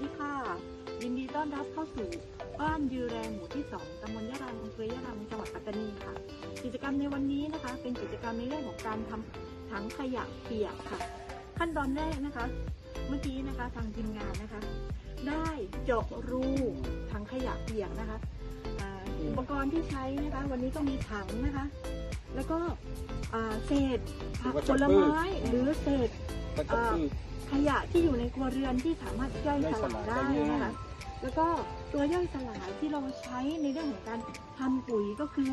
ดีค่ะ ยินดีต้อนรับเข้าสู่บ้านยือแรงหมู่ที่ 2ตำบลยะรังอำเภอยะรังจังหวัดปัตตานีค่ะ กิจกรรมในวันนี้นะคะ เป็นกิจกรรมในเรื่องของการทำถังขยะเปียกค่ะ ขั้นตอนแรกนะคะ เมื่อกี้นะคะทางทีมงานนะคะ ได้เจาะรูถังขยะเปียกนะคะอ่าอุปกรณ์ที่ใช้นะคะ วันนี้ก็มีถังนะคะ แล้วก็อ่าเศษผักผลไม้หรือเศษ ก็จะคือขยะที่อยู่ในครัวเรือนที่สามารถย่อยสลายได้ย่อยสลายได้นะคะแล้วก็ตัวย่อยสลายที่เราใช้ในเรื่องของการทำปุ๋ยก็คือ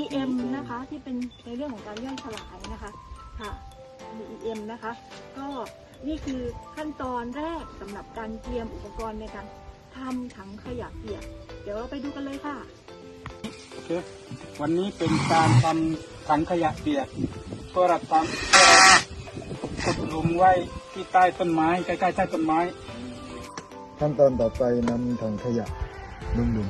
EM นะคะที่เป็นในเรื่องของการย่อยสลายนะคะค่ะมี EM นะคะ ก็นี่คือขั้นตอนแรกสำหรับการเตรียมอุปกรณ์ในการทำถังขยะเปียก เดี๋ยวเราไปดูกันเลยค่ะโอเควันนี้เป็นการทำถังขยะเปียกเพื่อเราทำเพื่อเราขุด หลุมไว้ที่ใต้ต้นไม้ใกล้ๆใต้ต้นไม้ ขั้นตอนต่อไปนำถังขยะลงหลุม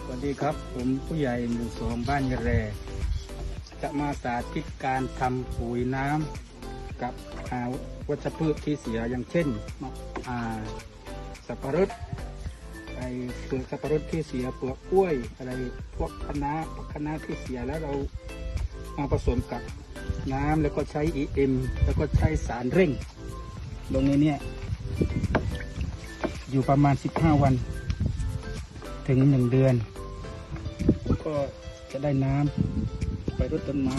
สวัสดีครับ ผมผู้ใหญ่หมู่สองบ้านยะแร จะมาสาธิตการทำปุ๋ยน้ำกับอ่าวัชพืชที่เสียอย่างเช่นอ่าสับปะรดไอ เปลือกสับปะรดที่เสียเปลือกกล้วยอะไรพวกคะน้าพวกคะน้าที่เสียแล้วเรามาผสมกับน้ำแล้วก็ใช้ EM แล้วก็ใช้สารเร่ง ลงในเนี้ยอยู่ประมาณ 15 วัน ถึงหนึ่งเดือน ก็จะได้น้ำไปรดต้นไม้